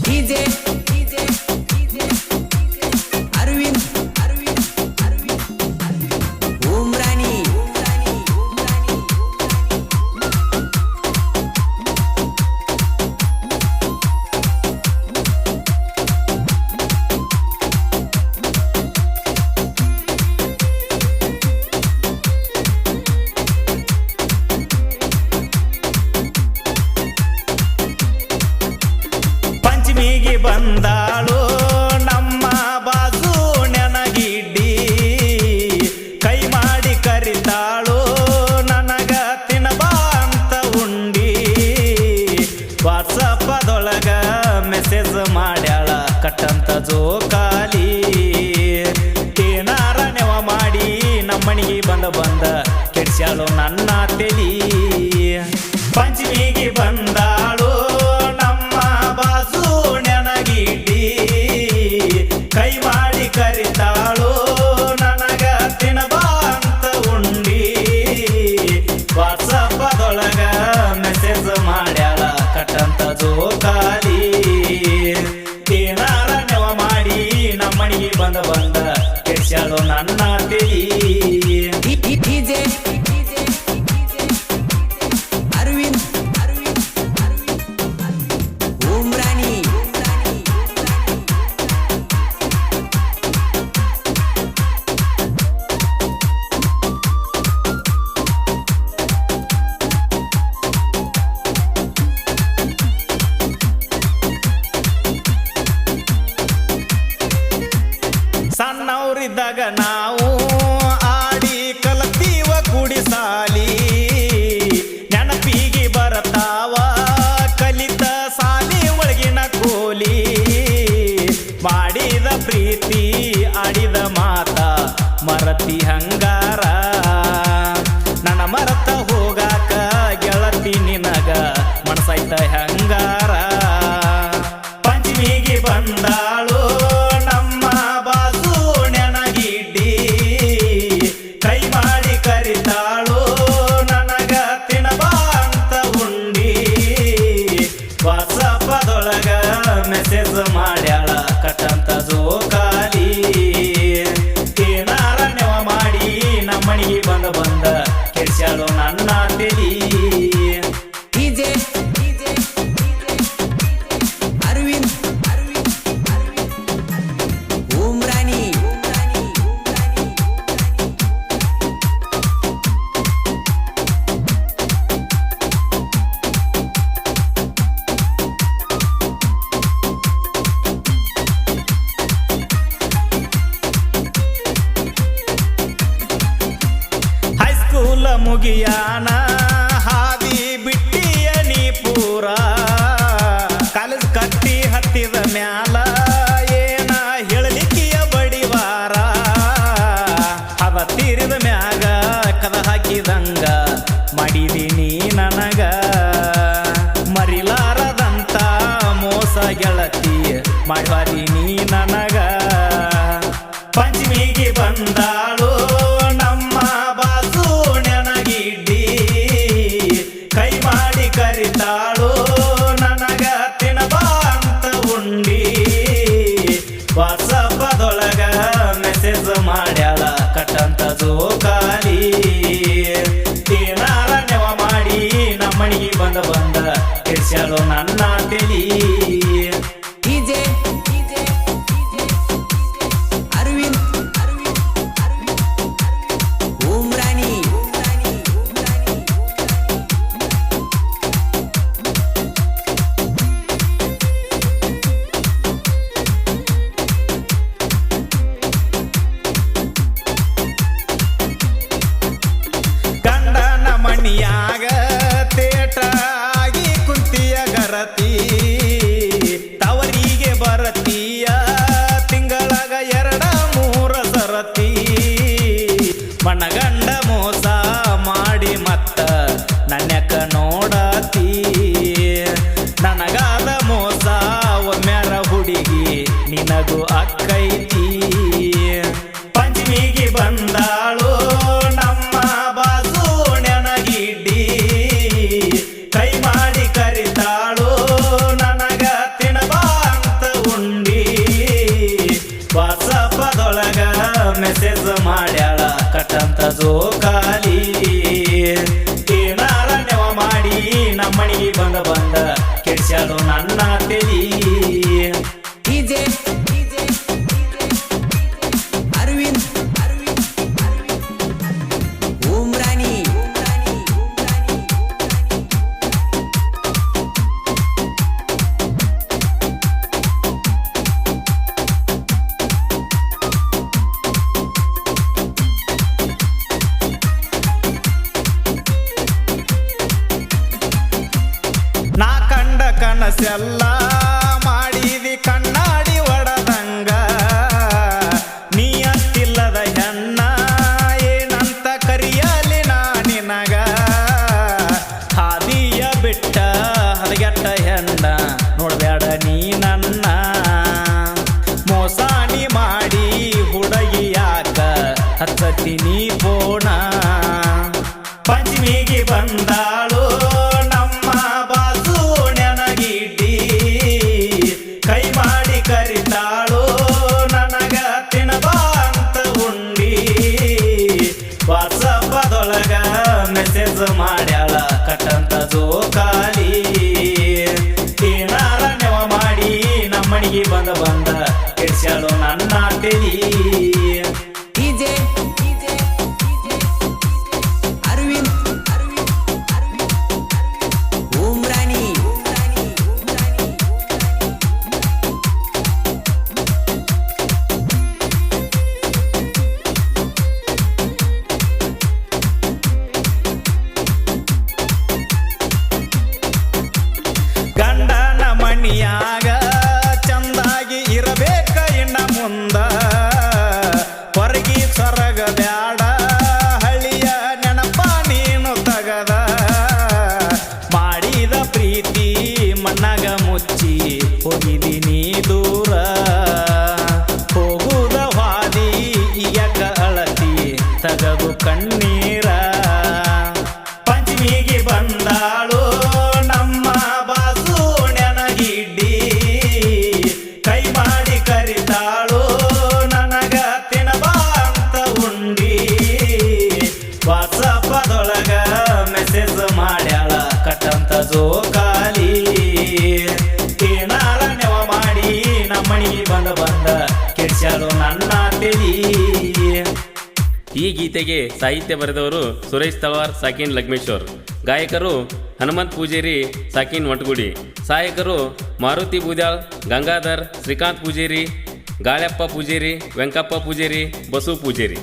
DJ, DJ, DJ. ಬಂದಾಳು, ನಮ್ಮ ಬಾಜು ನೆನಗಿಡ್ಡಿ ಕೈ ಮಾಡಿ ಕರಿತಾಳು, ನನಗ ತಿನ್ನಬಾ ಅಂತ ಉಂಡಿ. ವಾಟ್ಸಪ್ಪದೊಳಗ ಮೆಸೇಜ್ ಮಾಡ್ಯಾಳ, ಕಟ್ಟಂತ ಜೋಕಾಲಿ. ಏನಾರ ನೆವ ಮಾಡಿ ನಮ್ಮನಿಗೆ ಬಂದ ಬಂದ ಕೆಡ್ಸ್ಯಾಳು ನನ್ನ ತೆಲಿ. ಪಂಚಮಿಗೆ ಬಂದಾಳು ಸಣ್ಣವರಿದ್ದಾಗ ನಾವು ಆಡಿ ಕಲತೀವ ಕುಡಿ ಸಾಲಿ. ನೆನಪಿಗೆ ಬರತಾವ ಕಲಿತ ಸಾಲಿ ಒಳಗಿನ ಕೋಲಿ. ಮಾಡಿದ ಪ್ರೀತಿ, ಆಡಿದ ಮಾತ, ಮರತಿ ಹಂಗಾರ. ನನ್ನ ಮರತ ಹೋಗಾಕ ಗೆಳತಿ ನಿನಗ ಮನಸೈತ ಹಂಗಾರ. ಪಂಚಮಿಗೆ ಬಂದಾಳು ಮಾಡ್ಯಾಳ ಕಟ್ಟಂತ ಮುಗಿಯಾನ, ಹಾದಿ ಬಿಟ್ಟಿಯ ನೀ ಪೂರ. ಕಲಸ್ ಕಟ್ಟಿ ಹತ್ತಿದ ಮ್ಯಾಲ, ಏನ ಹೇಳಲಿಕ್ಕಿಯ ಬಡಿವಾರ. ಅದ ತೀರಿದ ಮ್ಯಾಗ, ಕದ ಹಾಕಿದಂಗ ಮಾಡಿದೀನಿ ನನಗ. ಮರಿಲಾರದಂತ ಮೋಸ ಗೆಳತಿ ಮಾಡ್ವಾದೀನಿ ಕೆಡ್ಸ್ಯಾಳು ನನ್ನ ತೆಲಿ ಮಾಡ್ಯಾಳ ಕಟ್ಟಂತ ಜೋ ಖಾಲಿ ಕನಸೆಲ್ಲ ಮಾಡಿದಿ ಕಣ್ಣಾಡಿ ಒಡದಂಗ. ನೀ ಅಂತಿಲ್ಲದ ಹೆಣ್ಣ, ಏನಂತ ಕರಿಯಲಿ ನಾ ನಿನಗ. ಹಾದಿಯ ಬಿಟ್ಟ ಹದಗೆಟ್ಟ ಹೆಣ್ಣ ನೋಡ್ಬೇಡ ನೀ ನನ್ನ. ಮೋಸಾಣಿ ಮಾಡಿ ಹುಡುಗಿ ಯಾಕ ನೀ ಪೋಣ. ಪಂಚಮಿಗೆ ಬಂದಾಳು ಮಾಡ್ಯಾಳ ಕಟ್ಟಂತ ಜೋಕಾಲಿ. ಏನಾರ ನೆವ ಮಾಡಿ ನಮ್ಮನಿಗೆ ಬಂದ ಬಂದ ಕೆಡ್ಸ್ಯಾಳು ನನ್ನ ತೆಲಿ. கதவு கண்ணீர் ಗೀತೆಗೆ ಸಾಹಿತ್ಯ ಬರೆದವರು ಸುರೇಶ್ ತವಾರ್, ಸಾಕಿನ್ ಲಗ್ಮೇಶ್ವರ್. ಗಾಯಕರು ಹನುಮಂತ್ ಪೂಜೇರಿ, ಸಾಕಿನ್ ಮಟ್ಗುಡಿ ಸಹಾಯಕರು ಮಾರುತಿ ಬೂದ್ಯಾಳ್ ಗಂಗಾಧರ್ ಶ್ರೀಕಾಂತ್ ಪೂಜೇರಿ ಗಾಳ್ಯಪ್ಪ ಪೂಜೇರಿ, ವೆಂಕಪ್ಪ ಪೂಜೇರಿ, ಬಸು ಪೂಜೇರಿ.